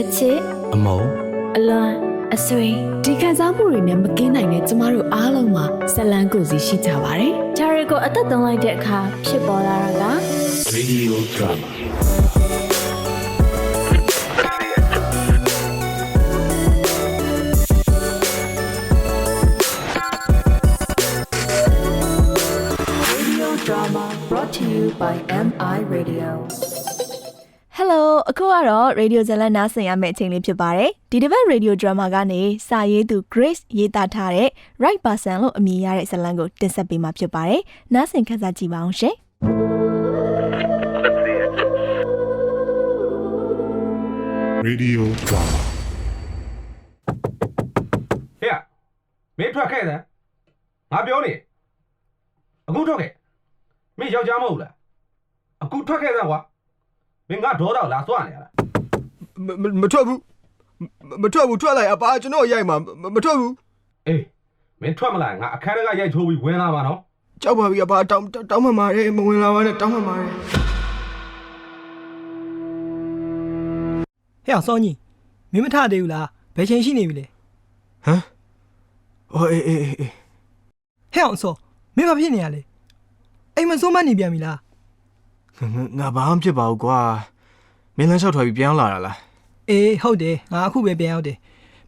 အချစ်အမုံအလွန်အဆွေဒီခံစားမှုတွေနဲ့မကင်းနိုင်တဲ့ကျမတို့အားလုံးမှာဇလန်းကိုယ်စီရှိကြပါတယ်။ဂျာရီကိုအသက်သွင်းလိုက်တဲ့အခါဖြစ်ပေါ်လာတာက Radio Drama ဟယ် လိုအခုကတော့ Radio ဇလန်နားဆင်ရမယ့်အချိန်လေးဖြစ်ပါတယ်ဒီတစ်ပတ် Radio Drama ကနေစာရေးသူ Grace ရေးသားထားတဲ့ Right Person လို့အမည်ရတဲ့ဇလန်ကိုတင်ဆက်ပေးမှာဖြစ်ပါတယ်နားဆင်ခန်းစားကြည့်ပါအောင်ရှင် Radio Drama ဟဲ့မင်းထွက်ခဲ့တယ်ငါပြောနေအခုထွက်ခဲ့မင်းယောက်ျားမဟုတ်လားအခုထွက်ခဲ့တယ်ကွာ မင်းငါဒေါတော့လာစွနေရလားမမမထွက်ဘူးမမထွက်ဘူးထွက်လိုက်အပါကျွန်တော်ရိုက်မှာမမထွက်ဘူးအေးမင်းထွက်မလားငါအခန်းထဲကရိုက်ချိုးပြီးဝင်လာပါနော်ကြောက်ပါပြီအပါတောင်းတောင်းမှမာတယ်မဝင်လာပါနဲ့တောင်းမှမာတယ်ဟဲ့အောင်စောင်းကြီးမင်းမထသေးဘူးလားဘယ်ချိန်ရှိနေပြီလဲဟမ်ဟိုအေးအေးအေးအေးဟဲ့အောင်စောမင်းမဖြစ်နေရလဲအိမ်မစိုးမနေပြန်ပြီလား ငါငါဘာမှဖြစ်ပါဘူးကွာမင်းလမ်းလျှောက်ထွက်ပြီးပြန်လာတာလားအေးဟုတ်တယ်ငါအခုပဲပြန်ရောက်တယ်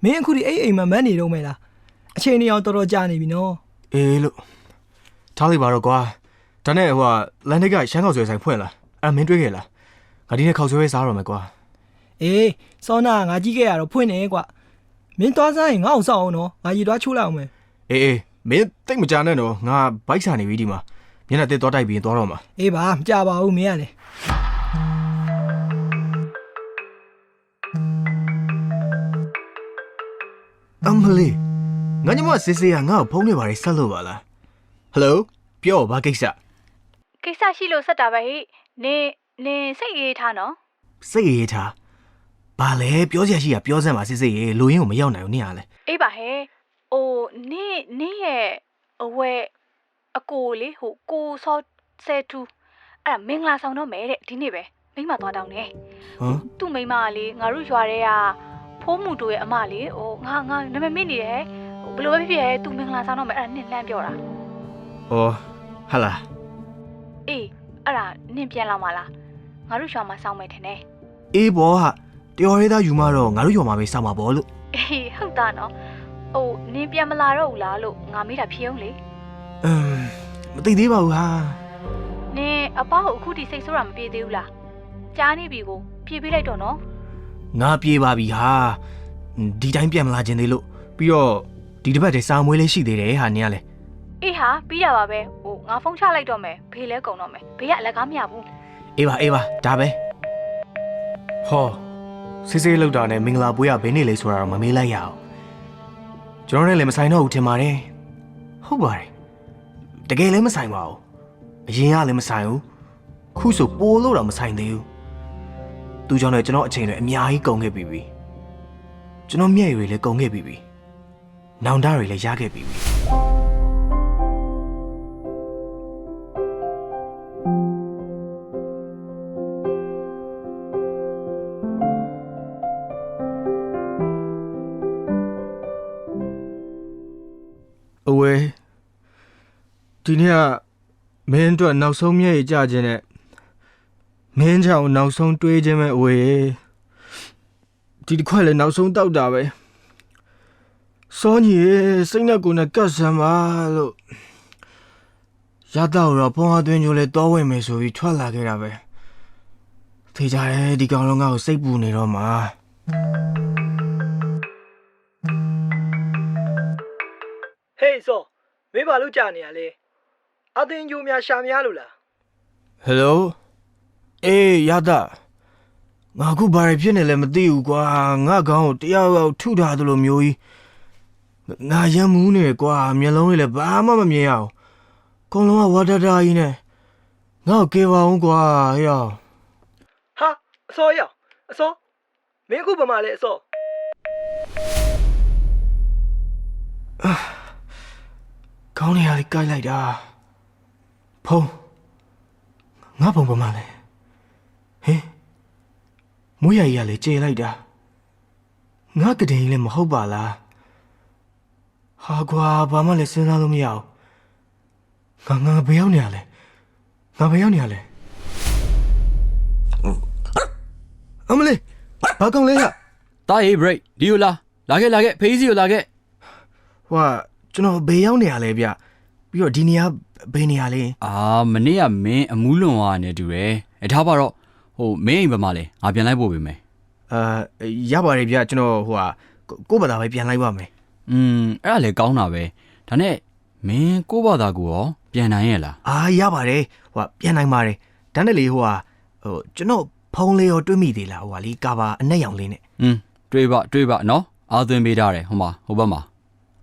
မင်းအခုဒီအိမ်အိမ်မှာမန်းနေတော့မယ်လားအချိန်နေအောင်တော်တော်ကြာနေပြီနော်အေးလို့ထားလိုက်ပါတော့ကွာဒါနဲ့ဟိုကလန်ဒစ်ကရှမ်းကောက်ဆွဲဆိုင်ဖွင့်လာအဲ့ဒါမင်းတွေ့ခဲ့လားငါဒီနေ့ခောက်ဆွဲပဲစားရမယ်ကွာအေးစောနာငါကြီးခဲ့ရတော့ဖွင့်နေကွာမင်းသွားစားရင်ငါ့အောင်စောက်အောင်နော်ငါရည်သွားချိုးလိုက်အောင်မယ်အေးအေးမင်းတိတ်မကြနဲ့တော့ငါဘိုက်ဆာနေပြီဒီမှာ မျက်နှာတက်သွားတိုက်ပြီးရင်သွားတော့မှာအေးပါမကြပါဘူးမင်းကလေအမလေးငါညမစစ်စစ်ကငါ့ကိုဖုန်းနေပါလေဆက်လို့ပါလားဟယ်လိုပြောဘာကိစ္စကိစ္စရှိလို့ဆက်တာပဲဟိနင်နင်စိတ်အေးထားနော်စိတ်ရေးထားဘာလဲပြောစရာရှိတာပြောစမ်းပါစစ်စစ်ရေလူရင်းကိုမရောက်နိုင်ဘူးနေရလဲအေးပါဟဲ့အိုနင်နင်ရဲ့အဝဲ အကိုလေဟိုကိုစောဆဲတူအဲ့ဒါမင်္ဂလာဆောင်တော့မယ်တဲ့ဒီနေ့ပဲမိမသွားတောင်းနေဟမ်သူ့မိမကလေငါတို့ရွာထဲကဖိုးမှုတို့ရဲ့အမလေဟိုငါငါနာမည်မင်းနေတယ်ဟိုဘယ်လိုပဲဖြစ်ဖြစ်သူမင်္ဂလာဆောင်တော့မယ်အဲ့ဒါနင်လှမ်းပြောတာဩဟာလာအေးအဲ့ဒါနင်ပြန်လာမလားငါတို့ရွာမှာစောင်းမယ်ထင်တယ်အေးဘောဟာတယော်ရဲသားယူမတော့ငါတို့ရော်မှာပဲစောက်မှာပေါ့လို့အေးဟုတ်တာနော်ဟိုနင်ပြန်မလာတော့ဘူးလားလို့ငါမေးတာဖြစ်အောင်လေအမ် မသိသေးပါဘူးဟာနင်အပေါ့အခုထိစိတ်ဆိုးတာမပြေသေးဘူးလားကြားနေပြီကိုပြေးပေးလိုက်တော့နော်ငါပြေးပါပြီဟာဒီတိုင်းပြန်မလာခြင်းသေးလို့ပြီးတော့ဒီတစ်ပတ်တည်းစာမွေးလေးရှိသေးတယ်ဟာနင်ကလေအေးဟာပြီးတာပါပဲဟိုငါဖုန်းချလိုက်တော့မယ်ဖေးလဲကုန်တော့မယ်ဘေးကအလက်ကားမရဘူးအေးပါအေးပါဒါပဲဟောစစ်စစ်လောက်တာနဲ့မင်္ဂလာပွဲကဘယ်နေ့လဲဆိုတာတော့မမေးလိုက်ရအောင်ကျွန်တော်နဲ့လည်းမဆိုင်တော့ဘူးထင်ပါတယ်ဟုတ်ပါတယ် တကယ်လည်းမဆိုင်ပါဘူးအရင်ကလည်းမဆိုင်ဘူးခုဆိုပိုလို့တော့မဆိုင်သေးဘူးသူကြောင့်လည်းကျွန်တော်အချိန်တွေအများကြီးကုန်ခဲ့ပြီပြီကျွန်တော်မျက်ရည်တွေလည်းကုန်ခဲ့ပြီပြီနောင်တတွေလည်းရခဲ့ပြီပြီအဝဲ ဒီနေ့ကမင်းအတွက်နောက်ဆုံးမျက်ရည်ကျခြင်းနဲ့မင်းကြောင့်နောက်ဆုံးတွေးခြင်းပဲအဝဲဒီတစ်ခွက်လည်းနောက်ဆုံးတောက်တာပဲစောညီရေစိတ်နဲ့ကိုယ်နဲ့ကတ်ဆမ်းပါလို့ရတော့တော့ဘုံအသွင်းကျိုးလဲတောဝင်မယ်ဆိုပြီးထွက်လာခဲ့တာပဲထေကြတယ်ဒီကောင်လုံးကကိုစိတ်ပူနေတော့မှာဟေးစောမင်းဘာလို့ကြာနေရလဲ အသင်းကျိုးများရှာများလို့လားဟယ်လိုအေးရတာငါအခုဘာတွေဖြစ်နေလဲမသိဘူးကွာငါကောင်းကိုတယောက်ယောက်ထုထားသလိုမျိုးကြီးငါရမ်းမူးနေကွာမျက်လုံးတွေလည်းဘာမှမမြင်ရအောင်ကုန်းလုံးကဝါဒတာကြီးနဲ့ငါ့ကိုကေပါအောင်ကွာဟေ့အောင်ဟာအစောရအောင်အစောမင်းအခုဘာမှလဲအစောခေါင်းနေရလေးကိုက်လိုက်တာ ဖုံးငါဖုံးပမာလဲဟင်မိုးရကြီးကလည်းကျေလိုက်တာငါကတိန်လည်းမဟုတ်ပါလားဟာကွာဘာမှလည်းစဉ်းစားလို့မရအောင်ငါငါဘယ်ရောက်နေရလဲငါဘယ်ရောက်နေရလဲအမလေးဘာကောင်လဲဟာတားရေး break ဒီကိုလာလာခဲ့လာခဲ့ဖေးစီကိုလာခဲ့ဟွာကျွန်တော်ဘယ်ရောက်နေရလဲဗျ ပြီးတော့ဒီနေရာဘယ်နေရာလဲ အာမနေ့ကမင်းအမူးလွန်သွားနေတူတယ်အထားပါတော့ဟိုမင်းအိမ်ဘက်မှာလဲငါပြန်လိုက်ပို့ပေးမယ် အာရပါတယ်ဗျကျွန်တော်ဟိုဟာကိုယ့်ဘာသာပဲပြန်လိုက်ပါမယ် อืมအဲ့ဒါလည်းကောင်းတာပဲဒါနဲ့မင်းကိုယ့်ဘာသာကိုရောပြန်နိုင်ရဲ့လား အာရပါတယ်ဟိုဟာပြန်နိုင်ပါတယ်ဒါနဲ့လေဟိုဟာဟိုကျွန်တော်ဖုန်းလေးရောတွေးမိသေးလားဟိုဟာလေကာဘာအနက်ရောင်လေးနဲ့ อืมတွေးပါတွေးပါနော်အာသွင်းပေးထားတယ်ဟိုမှာဟိုဘက်မှာ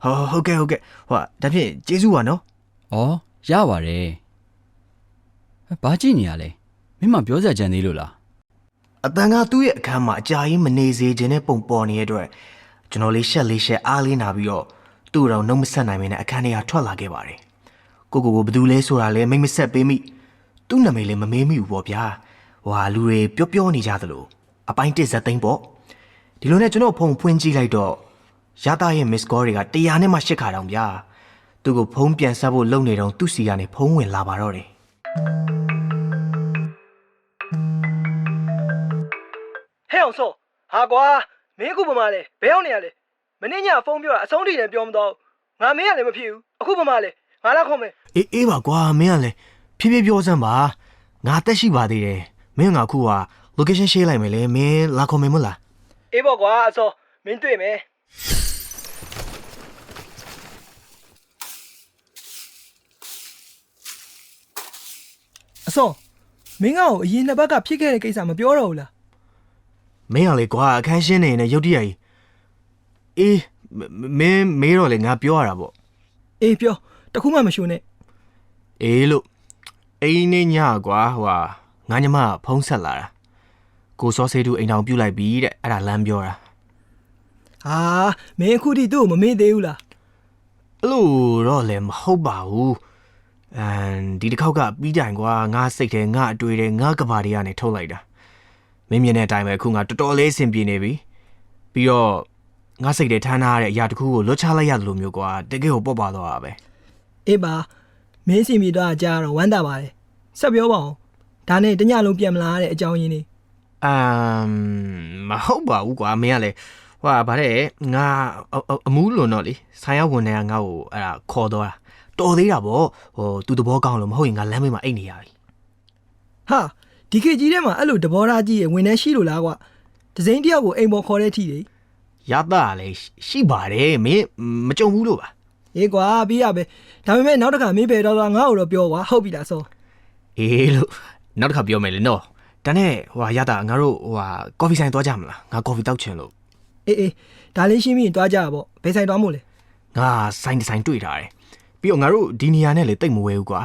ဟောဟုတ်ကဲ့ဟုတ်ကဲ့ဟိုဟာဒါဖြင့်ကျေးဇူးပါနော် ဩရပါတယ်ဘာကြည့်နေရလဲမင်းမပြောစရာကြံသေးလို့လားအတန်ကသူ့ရဲ့အခန်းမှာအကြာကြီးမနေစေခြင်းနဲ့ပုံပေါ်နေတဲ့အတွက်ကျွန်တော်လေးရှက်လေးရှက်အားလေးနာပြီးတော့သူ့တော်နှုတ်မဆက်နိုင်မင်းနဲ့အခန်းထဲကထွက်လာခဲ့ပါတယ်ကိုကိုကိုဘယ်သူလဲဆိုတာလဲမိတ်မဆက်ပေးမိသူ့နာမည်လည်းမမေးမိဘူးပေါ့ဗျာဟွာလူတွေပြောပြောနေကြသလိုအပိုင်းတစ်ဇက်သိန်းပေါ့ဒီလိုနဲ့ကျွန်တော်ဖုန်းဖွင့်ကြည့်လိုက်တော့ရတာရဲ့ miss call တွေက100နဲ့မှ8ခါတောင်ဗျာ သူ့ကိုဖုန်းပြန်ဆက်ဖို့လုပ်နေတော့သူ့စီကနေဖုန်းဝင်လာပါတော့တယ်ဟဲ့အောင်စောဟာကွာမင်းအခုပမာလဲဘယ်ရောက်နေရလဲမင်းညဖုန်းပြောတာအဆုံးထိလည်းပြောမတော့ငါမင်းကလည်းမဖြစ်ဘူးအခုပမာလဲငါလာခေါ်မယ်အေးအေးပါကွာမင်းကလည်းဖြည်းဖြည်းပြောစမ်းပါငါတက်ရှိပါသေးတယ်မင်းကအခုက location share လိုက်မယ်လေမင်းလာခေါ်မယ်မဟုတ်လားအေးပေါ့ကွာအစောမင်းတွေ့မယ် အစောမင်းကတော့အရင်နှစ်ဘက်ကဖြစ်ခဲ့တဲ့ကိစ္စမပြောတော့ဘူးလားမင်းကလေကွာအခန်းရှင်းနေနေရုတ်တရက်ကြီးအေးမမင်းမေးတော့လေငါပြောရတာပေါ့အေးပြောတခုမှမရှုံနဲ့အေးလို့အိမ်နေညကွာဟိုဟာငါညမကဖုံးဆက်လာတာကိုစောဆေးတူအိမ်တောင်ပြုတ်လိုက်ပြီတဲ့အဲ့ဒါလမ်းပြောတာဟာမင်းအခုထိသူ့ကိုမမေ့သေးဘူးလားအဲ့လိုတော့လည်းမဟုတ်ပါဘူး အမ်ဒီတစ်ခေါက်ကပြီးတိုင်ကွာငါစိတ်ထဲငါအတွေ့ထဲငါကဘာတွေကနေထုတ်လိုက်တာမင်းမြင်တဲ့အတိုင်းပဲအခုငါတော်တော်လေးအဆင်ပြေနေပြီပြီးတော့ငါစိတ်ထဲထမ်းထားတဲ့အရာတစ်ခုကိုလွတ်ချလိုက်ရတယ်လို့မျိုးကွာတကယ်ကိုပေါ့ပါတော့တာပဲအေးပါမင်းစီမီတော့ကြားတော့ဝမ်းသာပါတယ်ဆက်ပြောပါအောင်ဒါနဲ့တညလုံးပြန်မလာတဲ့အကြောင်းရင်းနေအမ်မဟုတ်ပါဘူးကွာမင်းကလည်းဟွာဗါတဲ့ငါအအအမူးလွန်တော့လေဆိုင်ရောက်ဝင်နေတာငါ့ကိုအဲ့ဒါခေါ်တော့တာ တော်သေးတာဗောဟိုသူတဘောကောင်းလို့မဟုတ်ရင်ငါလမ်းမေးမှာအိတ်နေရပြီဟာဒီခေတ်ကြီးထဲမှာအဲ့လိုတဘောထားကြီးရဲ့ဝင်နေရှိလို့လားကွာဒဇိန်တယောက်ကိုအိမ်ပေါ်ခေါ်တဲ့အထိလေရတာလည်းရှိပါတယ်မင်းမကြုံဘူးလို့ပါအေးကွာပြီးရပဲဒါပေမဲ့နောက်တစ်ခါမင်းပဲတော့တော့ငါ့ကိုတော့ပြောကွာဟုတ်ပြီလားစောအေးလို့နောက်တစ်ခါပြောမယ်လေနော်ဒါနဲ့ဟိုဟာရတာငါတို့ဟိုဟာကော်ဖီဆိုင်သွားကြမလားငါကော်ဖီတောက်ချင်လို့အေးအေးဒါလေးရှင်းပြီးရင်တွားကြရပေါ့ဘယ်ဆိုင်တွားမို့လဲငါဆိုင်ဒီဇိုင်းတွေ့ထားတယ် ပြီးတော့ငါတို့ဒီနေရာနဲ့လေတိတ်မဝဲဘူးကွာ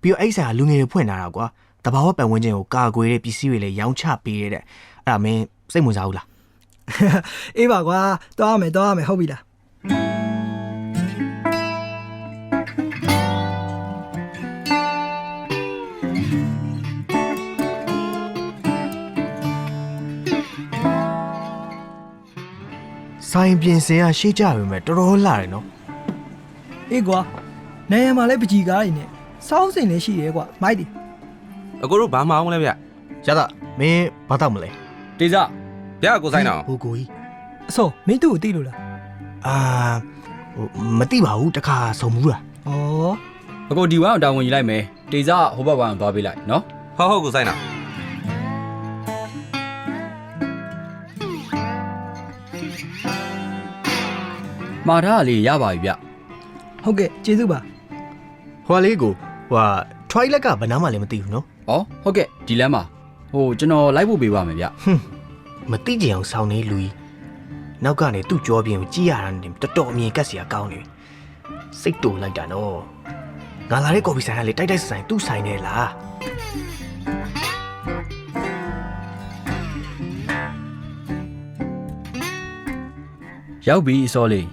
ပြီးတော့အဲ့ဆိုင်ကလူငယ်တွေဖွင့်ထားတာကွာတဘာဝပတ်ဝန်းကျင်ကိုကာကွယ်တဲ့ပစ္စည်းတွေလည်းရောင်းချပေးရတဲ့အဲ့ဒါမင်းစိတ်ဝင်စားဘူးလားအေးပါကွာတွားရမယ်တွားရမယ်ဟုတ်ပြီလားဆိုင်ပြင်စင်ကရှေ့ကြပြီမဲ့တော်တော်လှတယ်နော်အေးကွာ နိုင်ရမှာလဲပကြီးကားတွေနဲ့စောင်းစိန်လည်းရှိရဲကွာမိုက်တယ်အကိုတို့ဘာမှအောင်လဲဗျရတာမင်းဘာတောက်မလဲတေစာဗျကိုဆိုင်တော့ဟိုကိုကြီးအစောမင်းသူ့ကိုသိလို့လားအာဟိုမတိပါဘူးတခါစုံဘူးလားဩအကိုဒီဝိုင်းအောင်တာဝန်ယူလိုက်မယ်တေစာဟိုဘက်ဝိုင်းအောင်သွားပေးလိုက်နော်ဟုတ်ဟုတ်ကိုဆိုင်တော့မှားထားတာလေးရပါပြီဗျဟုတ်ကဲ့ကျေးဇူးပါ ဟွာလေးကိုဟွာ toilet ကဘယ်နားမှလည်းမသိဘူးနော်ဩဟုတ်ကဲ့ဒီလမ်းမှာဟိုကျွန်တော်လိုက်ဖို့ပေးပါမယ်ဗျမသိကြအောင်ဆောင်းနေလူကြီးနောက်ကနေသူ့ကြောပြင်ကိုကြည့်ရတာနဲ့တော်တော်အမြင်ကက်စရာကောင်းနေပြီစိတ်တူလိုက်တာနော်ငါလာတဲ့ကော်ဖီဆိုင်ကလေတိုက်တိုက်ဆိုင်သူ့ဆိုင်နေလားရောက်ပြီအစောလေး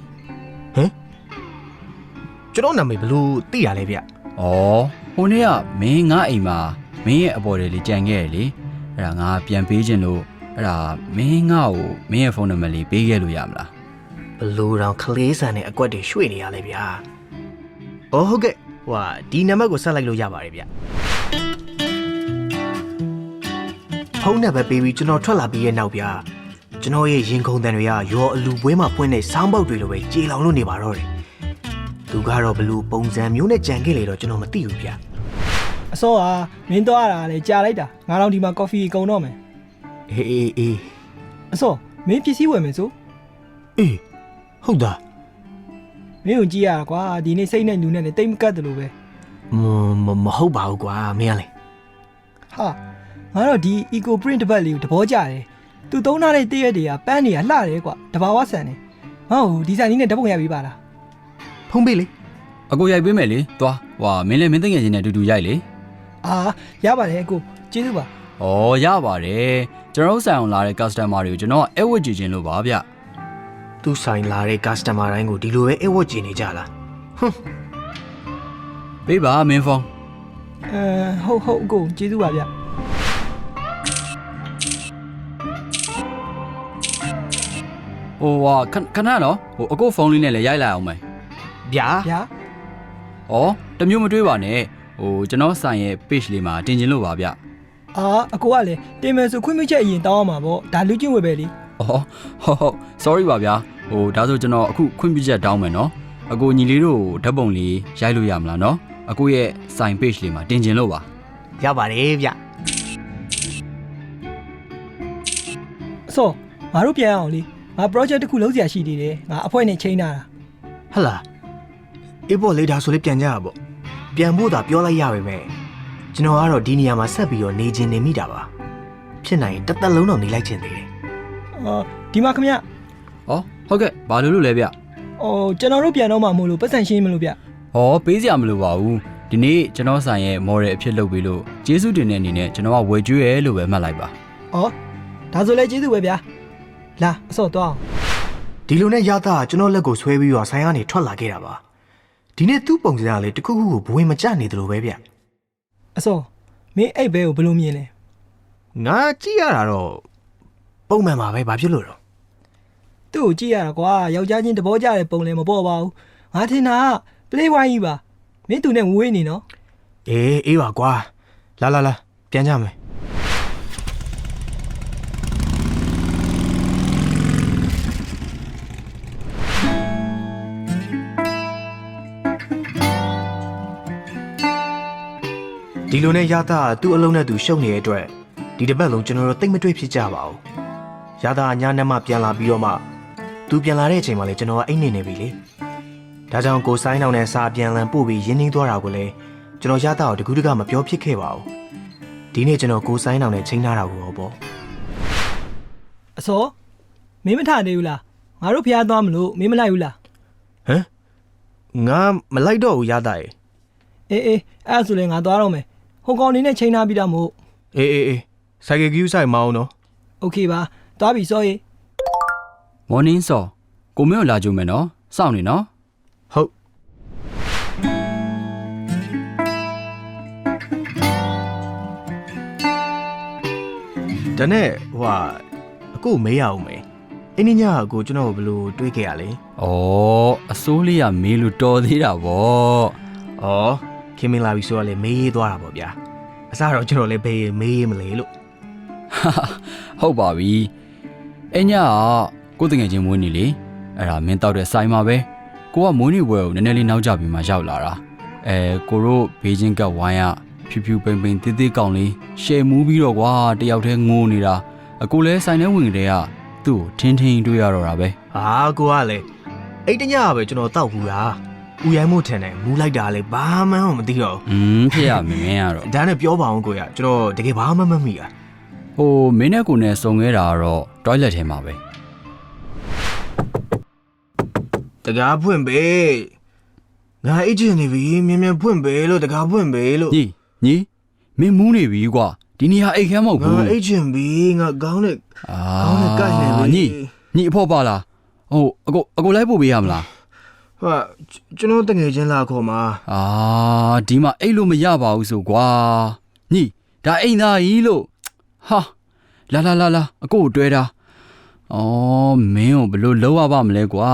ကျွန်တော်နာမည်ဘလို့သိရလဲဗျဩဟိုနေ့ကမင်းငါအိမ်မှာမင်းရဲ့အပေါ်တယ်လေးကြံခဲ့ရလေအဲ့ဒါငါပြန်ပေးခြင်းလို့အဲ့ဒါမင်းငါ့ကိုမင်းရဲ့ဖုန်းနံပါတ်လေးပေးခဲ့လို့ရမလားဘလို့တော့ကလေးဆန်နဲ့အကွက်တွေရွှေ့နေရလဲဗျာ။အော်ဟုတ်ကဲ့ဟိုဟာဒီနံပါတ်ကိုဆက်လိုက်လို့ရပါတယ်ဗျ။ဖုန်းနံပါတ်ပေးပြီးကျွန်တော်ထွက်လာပြီးရဲ့နောက်ဗျာ။ကျွန်တော်ရဲ့ရင်ခုန်တန်တွေကရောအလူပွဲမှာဖွင့်တဲ့ဆောင်းပေါက်တွေလိုပဲကြေလောင်လို့နေပါတော့တယ်။ သူကတော့ဘလို့ပုံစံမျိုးနဲ့ကြံခဲ့လေတော့ကျွန်တော်မသိဘူးဗျာအစောကမင်းတော့ရတာလေကြာလိုက်တာငါတော့ဒီမှာကော်ဖီကုန်တော့မယ်။အေးအေးအေးအစောမင်းပစ္စည်းဝယ်မယ်ဆိုအေးဟုတ်တာမင်းကိုကြည့်ရတာကွာဒီနေ့စိတ်နဲ့လူနဲ့လည်းတိတ်မကတ်တယ်လို့ပဲမမမဟုတ်ပါဘူးကွာမင်းကလေဟာငါတော့ဒီ eco print တစ်ပတ်လေးကိုသဘောကျတယ်သူသုံးထားတဲ့တည့်ရက်တွေကပန်းတွေကလှတယ်ကွာတဘာဝဆန်တယ်ငါ့ကိုဒီဇိုင်းလေးနဲ့ဓာတ်ပုံရပေးပါလား ဖုန်းပေးလေအကိုရိုက်ပေးမယ်လေသွားဟွာမင်းလည်းမင်းတငယ်ချင်းနဲ့အတူတူရိုက်လေအာရပါတယ်အကိုကျေးဇူးပါဩရပါတယ်ကျွန်တော်တို့ဆိုင်အောင်လာတဲ့ customer တွေကိုကျွန်တော်ကအဲ့ဝတ်ကြည့်ခြင်းလို့ပါဗျသူဆိုင်လာတဲ့ customer တိုင်းကိုဒီလိုပဲအဝတ်ကျင်နေကြလားပေးပါမင်းဖုန်းအဲဟုတ်ဟုတ်အကိုကျေးဇူးပါဗျဟိုဟာခဏခဏနော်ဟိုအကိုဖုန်းလေးနဲ့လည်းရိုက်လိုက်အောင်မယ် ဗျာဗျာဩတမျိုးမတွေးပါနဲ့ဟိုကျွန်တော်ဆိုင်ရဲ့ page လေးမှာတင်ခြင်းလို့ပါဗျအာအကိုကလည်းတင်မယ်ဆိုခွင့်ပြုချက်အရင်တောင်းအောင်ပါဗောဒါလူချင်းဝယ်ပဲလေဩဟုတ်ဟုတ် sorry ပါဗျာဟိုဒါဆိုကျွန်တော်အခုခွင့်ပြုချက်တောင်းမယ်နော်အကိုညီလေးတို့ဓာတ်ပုံလေးရိုက်လို့ရမလားနော်အကိုရဲ့ဆိုင် page လေးမှာတင်ခြင်းလို့ပါရပါတယ်ဗျအစောငါတို့ပြန်အောင်လေငါ project တစ်ခုလုပ်စရာရှိသေးတယ်ငါအဖွဲ့နဲ့ချိန်ထားတာဟတ်လာ အေးပေါ်လေဒါဆိုလေပြန်ကြရပေါ့ပြန်ဖို့သာပြောလိုက်ရပါမယ်ကျွန်တော်ကတော့ဒီနေရာမှာဆက်ပြီးတော့နေခြင်းနေမိတာပါဖြစ်နိုင်ရင်တစ်သက်လုံးတော့နေလိုက်ခြင်းသေးတယ်အော်ဒီမှာခမရဩဟုတ်ကဲ့ဘာလို့လို့လဲဗျဟိုကျွန်တော်တို့ပြန်တော့မှမို့လို့ပတ်စံရှင်းမလို့ဗျ။ဩပေးစရာမလိုပါဘူး။ဒီနေ့ကျွန်တော်ဆိုင်ရဲ့ model အဖြစ်လုပ်ပြီးလို့ကျေးဇူးတင်တဲ့အနေနဲ့ကျွန်တော်ကဝယ်ကျွေးရဲလို့ပဲမှတ်လိုက်ပါ။အော်ဒါဆိုလဲကျေးဇူးပဲဗျာ။လာအစောတော့အောင်ဒီလိုနဲ့ရတာကကျွန်တော်လက်ကိုဆွဲပြီးတော့ဆိုင်ကနေထွက်လာခဲ့တာပါ ဒီနေ့သူ့ပုံစံကလေတစ်ခုခုကိုဘဝင်မကျနေသလိုပဲဗျအစောမင်းအဲ့ဘဲကိုဘယ်လိုမြင်လဲငါကြည့်ရတာတော့ပုံမှန်ပါပဲဘာဖြစ်လို့တော့။သူ့ကိုကြည့်ရတာကွာယောက်ျားချင်းသဘောကျတဲ့ပုံလည်းမပေါ်ပါဘူး။ငါထင်တာက play wine ကြီးပါ။မင်းသူနဲ့ဝေးနေနော်အေးအေးပါကွာလာလာလာပြန်ကြမယ် ဒီလိုနဲ့ရတာသူ့အလုံးနဲ့သူရှုပ်နေတဲ့အတွက်ဒီတစ်ပတ်လုံးကျွန်တော်တို့တိတ်မတွေ့ဖြစ်ကြပါဘူး။ရတာညနေမှပြန်လာပြီးတော့မှသူပြန်လာတဲ့အချိန်မှာလေကျွန်တော်ကအိတ်နေနေပြီလေ။ဒါကြောင့်ကိုဆိုင်အောင်နဲ့စာပြန်လန်ပို့ပြီးရင်းနှီးသွားတာကိုလေကျွန်တော်ရတာကိုတကူးတကမပြောဖြစ်ခဲ့ပါဘူး။ဒီနေ့ကျွန်တော်ကိုဆိုင်အောင်နဲ့ချိန်ထားတာကိုရောပေါ့။အစောမင်းမထသေးဘူးလား။ငါတို့ဖျားသွားမလို့မင်းမလိုက်ဘူးလား။ဟမ်ငါမလိုက်တော့ဘူးရတာရဲ့။အေးအေးအဲ့ဒါဆိုလဲငါသွားတော့မယ်။ ဟိုကောင်နေနဲ့ချိန်ထားပြီးတော့မို့ ။အေးအေးအေးဆိုင်ကယ်ကီးဆိုင်မအောင်နော် โอเคပါ။သွားပြီစောရေ ။ morning စောကိုမင်းကိုလာကြုံမယ်နော်။စောင့်နေနော် ။ဟုတ်ဒါနဲ့ဟိုဟာအခုမေးရအောင်မေးအင်းညညာကိုကျွန်တော်ဘယ်လိုတွေးခဲ့ရလဲ ။ဩအစိုးလေးကမေးလို့တော်သေးတာဗော ။ဩ ခင်မင်းလာပြီဆိုတော့လေမေးရေးသွားတာပေါ့ဗျာ။အစားတော့ကျွန်တော်လည်းဘေးမေးရေးမလဲလို့။ဟုတ်ပါပြီ။အညာကကိုယ်တငယ်ချင်းမွေးနေလေ။အဲ့ဒါမင်းတောက်တဲ့ဆိုင်မှာပဲ။ကိုကမွေးနေဝယ်ကိုနည်းနည်းလေးနောက်ကျပြီးမှရောက်လာတာ။အဲကိုတို့ဘေးချင်းကပ်ဝိုင်းရဖြူဖြူပိန်ပိန်တေးသေးကောင်လေးရှယ်မူးပြီးတော့ကွာတယောက်တည်းငိုနေတာအကိုလဲဆိုင်ထဲဝင်ကြတဲ့ကသူ့ကိုထင်းထင်းတွေ့ရတော့တာပဲ။ဟာကိုကလည်းအဲ့တညကပဲကျွန်တော်တောက်ဘူးလား။ ဦးရိုင်းမို့ထန်တယ်မူးလိုက်တာလေဘာမှမသိတော့อืมဖြစ်ရမင်းမင်းကတော့ဘူး။ဒါနဲ့ပြောပါအောင်ကိုရကျွန်တော်တကယ်ဘာမှမမိတာဟိုမင်းနဲ့ကိုနဲ့စုံခဲ့တာကတော့ toilet ထဲမှာပဲ။တကားဖွင့်ပေး။ငါအိတ်ချင်နေပြီမြန်မြန်ဖွင့်ပေးလို့တကားဖွင့်ပေးလို့ညီညီမင်းမူးနေပြီကွာဒီနေရာအိတ်ခဲမဟုတ်ငါဘူးအိတ်ချင်ပြီငါကောင်းတဲ့အာကောင်းတဲ့ကိုက်နေပြီညီညီအဖို့ပါလားဟိုအကိုအကိုလိုက်ပို့ပေးရမလား ဟာကျွန်တော်တငယ်ချင်းလာခေါ်မှာအာဒီမှာအိတ်လို့မရပါဘူးဆိုကွာညီဒါအိမ်သားကြီးလို့ဟာလာလာလာလာအကိုကိုတွဲတာအော်မင်းကိုဘယ်လို့လောက်ရပါမလဲကွာ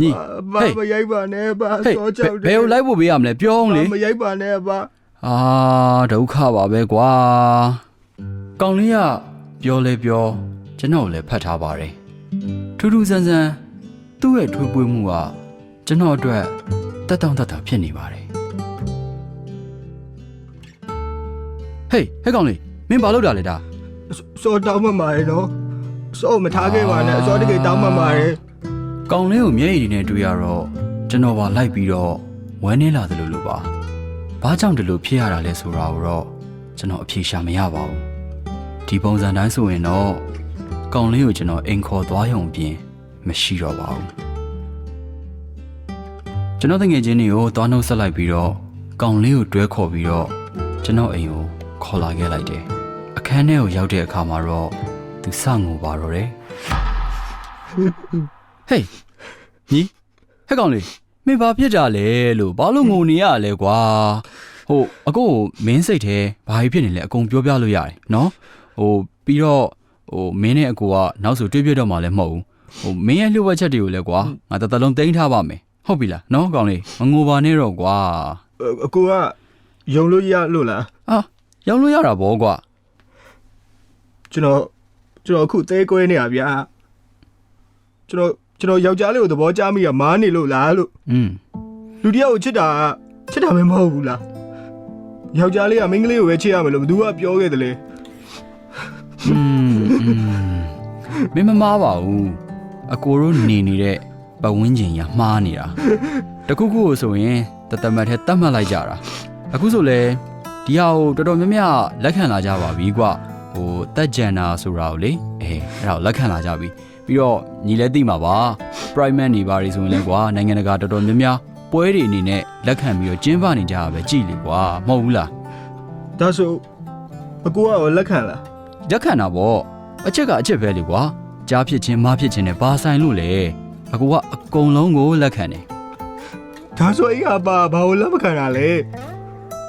ညီဘာဟေးမရိုက်ပါနဲ့ဘာဟေးစောကြောက်ဘယ်ကိုလိုက်ဖို့ပေးရမလဲပြောအောင်လေဘာမရိုက်ပါနဲ့ဘာအာဒုက္ခပါပဲကွာကောင်လေးကပြောလဲပြောကျွန်တော်ကိုလည်းဖတ်ထားပါတယ်ထူးထူးဆန်းဆန်း သူ့ရဲ့ထွေးပွေးမှုကကျွန်တော်အတွက်တက်တောင့်တက်တာဖြစ်နေပါတယ်ဟေးဟဲ့ကောင်လေးမင်းဘာလုပ်တာလဲဒါစောတောင်းမှမှာရနော်စောမထားခဲ့ပါနဲ့စောတကယ်တောင်းမှမှာရကောင်လေးကိုမျက်ရည်တွေနဲ့တွေ့ရတော့ကျွန်တော်ပါလိုက်ပြီးတော့ဝမ်းနေလာသလိုလိုပါဘာကြောင့်ဒီလိုဖြစ်ရတာလဲဆိုတာကိုတော့ကျွန်တော်အဖြေရှာမရပါဘူးဒီပုံစံတိုင်းဆိုရင်တော့ကောင်လေးကိုကျွန်တော်အိမ်ခေါ်သွားရုံပြင် မရှိတော့ပါဘူးကျွန်တော်တငယ်ချင်းတွေကိုသွားနှုတ်ဆက်လိုက်ပြီးတော့ကောင်လေးကိုတွဲခေါ်ပြီးတော့ကျွန်တော်အိမ်ကိုခေါ်လာခဲ့လိုက်တယ်အခန်းထဲကိုရောက်တဲ့အခါမှာတော့သူစငိုပါတော့တယ်ဟေးညီဟဲ့ကောင်လေးမင်းဘာဖြစ်ကြလဲလို့ဘာလို့ငိုနေရလဲကွာဟိုအကိုကိုမင်းစိတ်ထဲဘာကြီးဖြစ်နေလဲအကုန်ပြောပြလို့ရတယ်နော်ဟိုပြီးတော့ဟိုမင်းနဲ့အကိုကနောက်ဆိုတွေ့ပြတော့မှလည်းမဟုတ်ဘူး ဟိုမင်းရဲ့လှုပ်ဝက်ချက်တွေကိုလည်းကွာငါတသက်လုံးတင်ထားပါမယ်ဟုတ်ပြီလားနော်ကောင်လေးမငိုပါနဲ့တော့ကွာ အကူကယုံလို့ရလို့လား အာရောက်လို့ရတာဗောကွာ ကျွန်တော်ကျွန်တော်အခုသေးကွဲနေတာဗျာကျွန်တော်ကျွန်တော်ယောက်ျားလေးကိုသဘောကျမိတာမားနေလို့လားလို့ อืม လူတစ်ယောက်ကိုချစ်တာကချစ်တာပဲမဟုတ်ဘူးလားယောက်ျားလေးကမိန်းကလေးကိုပဲချစ်ရမယ်လို့ဘသူကပြောခဲ့တယ်လေ อืมอืมမင်းမမားပါဘူး အကိုတို့နေနေတဲ့ပတ်ဝန်းကျင်ရမှားနေတာတခုခုကိုဆိုရင်တသက်မတ်ထဲတတ်မှတ်လိုက်ကြတာအခုဆိုလဲဒီဟာကိုတော်တော်များများလက်ခံလာကြပါပြီကွဟိုတက်ကြံတာဆိုတာကိုလေအေးအဲ့ဒါကိုလက်ခံလာကြပြီပြီးတော့ညီလဲသိမှာပါ private နေပါရီဆိုရင်လဲကွာနိုင်ငံတကာတော်တော်များများပွဲတွေအနေနဲ့လက်ခံပြီးတော့ကျင်းပနေကြတာပဲကြည်လေကွာမဟုတ်ဘူးလားဒါဆိုအကူကရောလက်ခံလားလက်ခံတာပေါ့အချက်ကအချက်ပဲလေကွာ ကြားဖြစ်ချင်းမဖြစ်ချင်းနဲ့ဘာဆိုင်လို့လဲအကူကအကုန်လုံးကိုလက်ခံတယ်ဒါဆိုအိမ်ကပါဘာလို့လက်မခံတာလဲ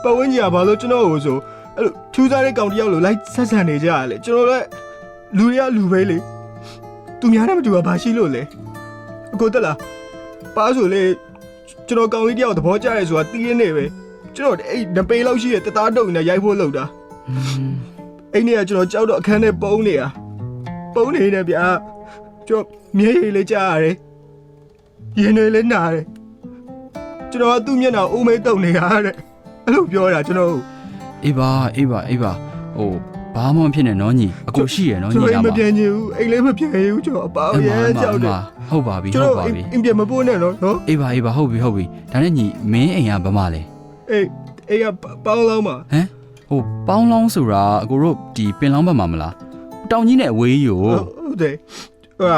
ပတ်ဝန်းကျင်ကဘာလို့ကျွန်တော်ကိုဆိုအဲ့လိုထူးခြားတဲ့ကောင်တစ်ယောက်လိုလိုက်ဆက်ဆံနေကြရလဲကျွန်တော်လည်းလူတွေကလူပဲလေသူများနဲ့မတူတာဘာရှိလို့လဲအကိုတက်လားပါဆိုလေကျွန်တော်ကောင်လေးတစ်ယောက်သဘောကျရဲဆိုတာတီးရင်းနေပဲကျွန်တော်အဲ့နပေလောက်ရှိရဲ့တသားတုံနဲ့ရိုက်ဖို့လုပ်တာအဲ့နေ့ကကျွန်တော်ကြောက်တော့အခန်းထဲပုံးနေတာ ပုံးနေနေဗျာကျွန်တော်မျက်ရည်လေးကြားရတယ်ရင်တွေလည်းနာတယ်ကျွန်တော်ကသူ့မျက်နှာအုံးမဲတုံနေရတဲ့အဲ့လိုပြောတာကျွန်တော်အေးပါအေးပါအေးပါဟိုဘာမှမဖြစ်နဲ့နော်ညီအကိုရှိရနော်ကျွန်ညီတော်ကအိမ်မပါပြန်ချင်ဘူးအိမ်လည်းမပြန်ရဘူးကျွန်တော်အပေါအရဲမအမကြောက်အမတယ်ဟုတ်ပါပြီကျွန်ဟုတ်တော်ပါအိမ်ပြီအိမ်ပြန်မပို့နဲ့နော်နော်အေးပါအေးပါဟုတ်ပြီဟုတ်ပြီဒါနဲ့ညီမင်းအိမ်ကဘာမှလဲအေးအေးကပေါင်းလုံးပါဟမ်ဟိုပေါင်းလောင်းဆိုတာအကိုတို့ဒီပင်လောင်းဘက်မှာမလား တောင်ကြီးနဲ့အဝေးကြီးကိုဟုတ်တယ်ဟိုက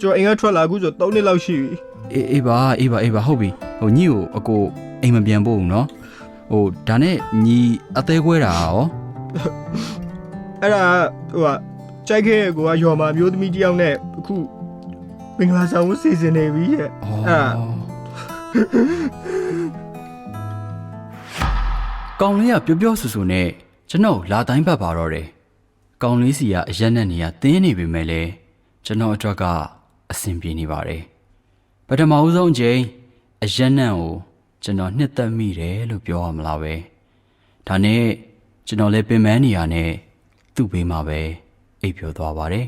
ကျွန်တော်အိမ်ကထွက်လာအခုဆို3နှစ်လောက်ရှိပြီအေးအေးပါအေးပါအေးပါဟုတ်ပြီဟိုညီကိုအကိုအိမ်မပြန်ဖို့ဘူးနော်ဟိုဒါနဲ့ညီအသေးခွဲတာရောအဲ့ဒါဟိုကကြိုက်ခဲ့ကိုကရော်မာမျိုးသမီးတစ်ယောက်နဲ့အခုမင်္ဂလာဆောင်စီစဉ်နေပြီရဲ့အော်အဲ့ဒါကောင်လေးကပျော်ပျော်ဆူဆူနဲ့ကျွန်တော်လာတိုင်းပတ်ပါတော့တယ် ကောင်လေးစီကအရက်နဲ့နေရတင်းနေပေမဲ့လည်းကျွန်တော်အတွက်ကအဆင်ပြေနေပါတယ်ပထမဦးဆုံးအချိန်အရက်နဲ့ကိုကျွန်တော်နှစ်သက်မိတယ်လို့ပြောရမလားပဲဒါနဲ့ကျွန်တော်လည်းပင်ပန်းနေရနဲ့သူ့ဘေးမှာပဲအိပ်ပျော်သွားပါတယ်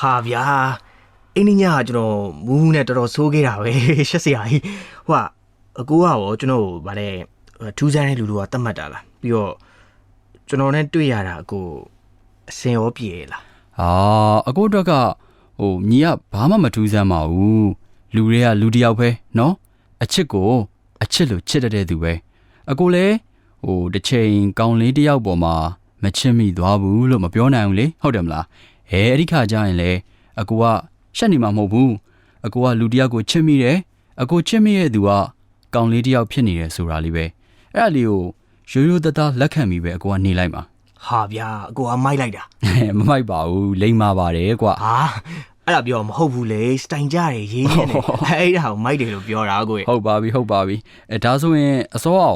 ဟာဗျာအင်းညကကျွန်တော်မူးမူးနဲ့တော်တော်ဆိုးခဲ့တာပဲရှက်စရာကြီးဟိုကအကူကရောကျွန်တော်ဗါလဲထူးဆန်းတဲ့လူတို့ကတတ်မှတ်တာလားပြီးတော့ကျွန်တော်နဲ့တွေ့ရတာအကူအစင်ရောပြေလားအာအကူအတွက်ကဟိုညီကဘာမှမထူးဆန်းပါဘူးလူတွေကလူတယောက်ပဲနော်အချစ်ကိုအချစ်လို့ချစ်တတ်တဲ့သူပဲအကိုလည်းဟိုတစ်ချိန်ကောင်းလေးတယောက်ပေါ်မှာမချစ်မိသွားဘူးလို့မပြောနိုင်ဘူးလေဟုတ်တယ်မလား အဲအဲ့ဒီခါကျရင်လေအကိုကရှက်နေမှာမဟုတ်ဘူးအကိုကလူတစ်ယောက်ကိုချစ်မိတယ်အကိုချစ်မိရဲ့သူကကောင်းလေးတစ်ယောက်ဖြစ်နေတယ်ဆိုတာလေးပဲအဲ့ဒါလေးကိုရိုးရိုးသားသားလက်ခံပြီးပဲအကိုကနေလိုက်မှာဟာဗျာအကိုကမိုက်လိုက်တာမမိုက်ပါဘူးလိမ့်မာပါတယ်ကွာဟာအဲ့ဒါပြောမဟုတ်ဘူးလေစတိုင်ကြတယ်ရေးရေးနေအဲ့ဒါကိုမိုက်တယ်လို့ပြောတာကိုရဲ့ဟုတ်ပါပြီဟုတ်ပါပြီအဲဒါဆိုရင်အစောကရော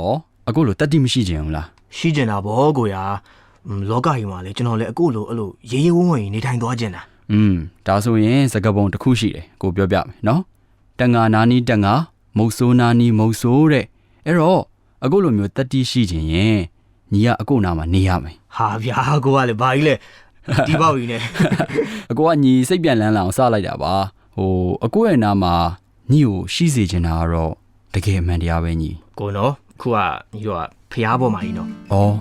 အခုလိုတက်တိမရှိခြင်းဘူးလားရှိကျင်တာဗောကိုရာอืม လောကကြီးမှာလေကျွန်တော်လည်းအကိုလိုအဲ့လိုရေးရေးဝုန်းဝုန်းကြီးနေထိုင်သွားကျင်တာอืมဒါဆိုရင်စကပုံတစ်ခုရှိတယ်ကိုပြောပြမယ်နော်တန်ငါနာနီတန်ငါမုတ်ဆိုးနာနီမုတ်ဆိုးတဲ့အဲ့တော့အခုလိုမျိုးတက်တိရှိခြင်းရင်ညီကအကိုနာမှာနေရမယ်ဟာဗျာကိုကလည်းဘာကြီးလဲဒီပေါက်ကြီးနဲ့အကိုကညီစိတ်ပြန်လန်းလာအောင်စလိုက်တာပါဟိုအကိုရဲ့နာမှာညီကိုရှိစေချင်တာကတော့တကယ်အမှန်တရားပဲညီကိုနော်ခုကညီတို့ကဖျားပေါ်မှာကြီးနော်။အော်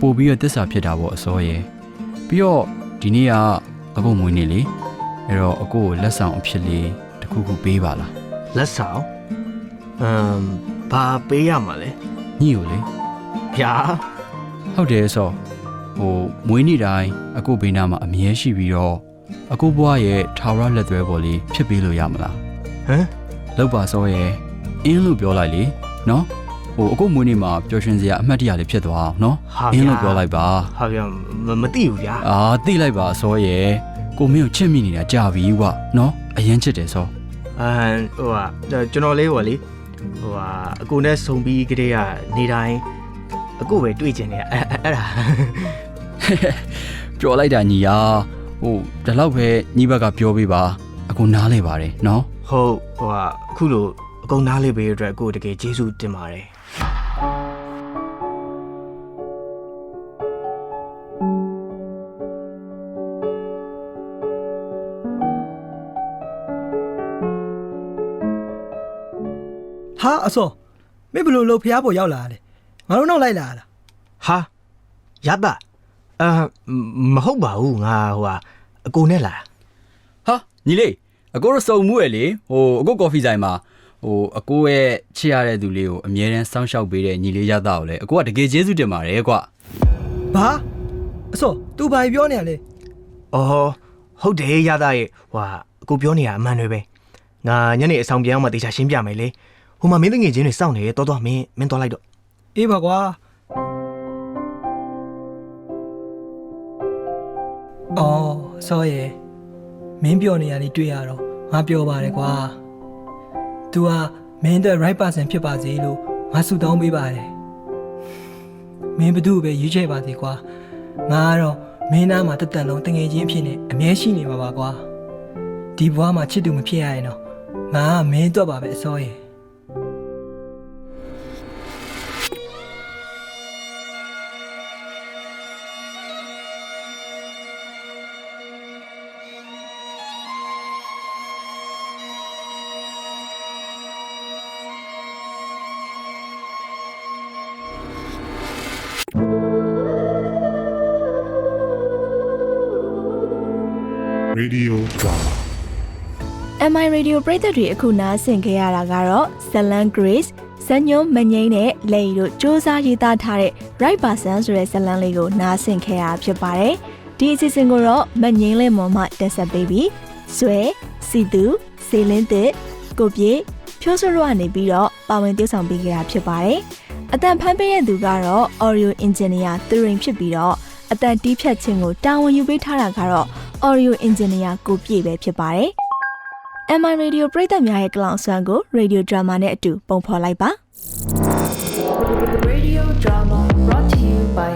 ပို့ပြီးတော့တစ္ဆာဖြစ်တာပေါ့အစောရဲ့။ပြီးတော့ဒီနေ့ကအကိုမွေးနေ့လေ။အဲ့တော့အကိုကိုလက်ဆောင်အဖြစ်လေးတစ်ခုခုပေးပါလားလက်ဆောင်အမ်ဘာပေးရမှာလဲ။ညီကိုလေဗျာဟုတ်တယ်ဆိုဟိုမွေးနေ့တိုင်းအကိုဘေးနားမှာအမြဲရှိပြီးတော့အကိုဘွားရဲ့ထာဝရလက်သွဲပေါ်လေးဖြစ်ပေးလို့ရမလားဟမ်။လောက်ပါစောရဲ့အင်းလို့ပြောလိုက်လေနော်။ ဟိုအကိုမွေးနေ့မှာပျော်ရွှင်စရာအမှတ်တရလေးဖြစ်သွားအောင်နော်ဟာအင်းဗျာလို့ပြောလိုက်ပါဟာဗျာမမသိဘူးဗျာ။အာသိလိုက်ပါစောရဲ့ကိုမင်းကိုချစ်မိနေတာကြာပြီကွာနော်အရင်ချစ်တယ်စောအမ်ဟိုကကျွန်တော်လေးဟိုလေဟိုကအကိုနဲ့ဆုံပြီးကလေးကနေတိုင်းအကိုပဲတွေ့ကျင်နေအဲ့အဲ့ဒါပြောလိုက်တာညီယာဟိုဒီလောက်ပဲညီဘက်ကပြောပေးပါအခုနားလဲပါတယ်နော်ဟုတ်ဟိုကအခုလိုအကုန်နားလေးပေးရတဲ့အတွက်ကိုတကယ်ကျေးဇူးတင်ပါတယ် ဟာအစောမင်းဘယ်လိုလုပ်ဖျားပေါ်ရောက်လာလဲငါတို့နောက်လိုက်လာလားဟာရတာအာမဟုတ်ပါဘူးငါဟိုကအကိုနဲ့လာဟာညီလေးအကိုရစုံမှုရဲ့လေဟိုအကိုကော်ဖီဆိုင်မှာဟိုအကိုရဲ့ချစ်ရတဲ့သူလေးကိုအမြဲတမ်းစောင့်ရှောက်ပေးတဲ့ညီလေးရတာကိုလေအကိုကတကယ်ကျေးဇူးတင်ပါတယ်ကွာဘာအစော तू ဘာပြောနေရလဲအော်ဟုတ်တယ်ရတာရဲ့ဟိုကအကိုပြောနေတာအမှန်တွေပဲငါညနေအဆောင်ပြန်အောင်မှတေချာရှင်းပြမယ်လေ ဟိုမှာမင်းတငယ်ချင်းတွေစောင့်နေတယ်တော်တော်မင်းမင်းတော်လိုက်တော့အေးပါကွာအော်အစောရဲ့မင်းပြောနေရလေးတွေ့ရတော့ငါပြောပါတယ်ကွာ तू ကမင်းအတွက် right person ဖြစ်ပါစေလို့ငါဆုတောင်းပေးပါတယ်မင်းဘသူ့ကိုပဲရွေးချယ်ပါစေကွာငါကတော့မင်းနားမှာတက်တန်လုံးတငယ်ချင်းအဖြစ်နဲ့အမြဲရှိနေမှာပါကွာဒီဘဝမှာချစ်သူမဖြစ်ရရင်တော့ငါကမင်းအတွက်ပါပဲအစောရဲ့ Radio MI Radio ပရိသတ်တွေအခုနားဆင်ခဲ့ရတာကတော့ Salan Grace ဇညုံမငိမ့်နဲ့လက်ရီတို့စ조사ရေးသားထားတဲ့ Right Person ဆိုတဲ့ဇာတ်လမ်းလေးကိုနားဆင်ခဲ့ရဖြစ်ပါတယ်။ဒီအစီအစဉ်ကိုတော့မငိမ့်လေးမော်မှတက်ဆက်ပေးပြီးဆွဲစီသူစေလင်းတစ်ကိုပြေဖြိုးစရောကနေပြီးတော့ပါဝင် tiêu ဆောင်ပေးခဲ့တာဖြစ်ပါတယ်။အတန်ဖန်ပေးတဲ့သူကတော့ Audio Engineer သူရင်ဖြစ်ပြီးတော့အတန်တီးဖြတ်ခြင်းကိုတာဝန်ယူပေးထားတာကတော့ Audio Engineer ကိုပြေပဲဖြစ်ပါတယ်။ MI Radio ပရိသတ်များရဲ့ကလောင်ဆွမ်းကို Radio Drama နဲ့အတူပုံဖော်လိုက်ပါ Radio Drama brought to you by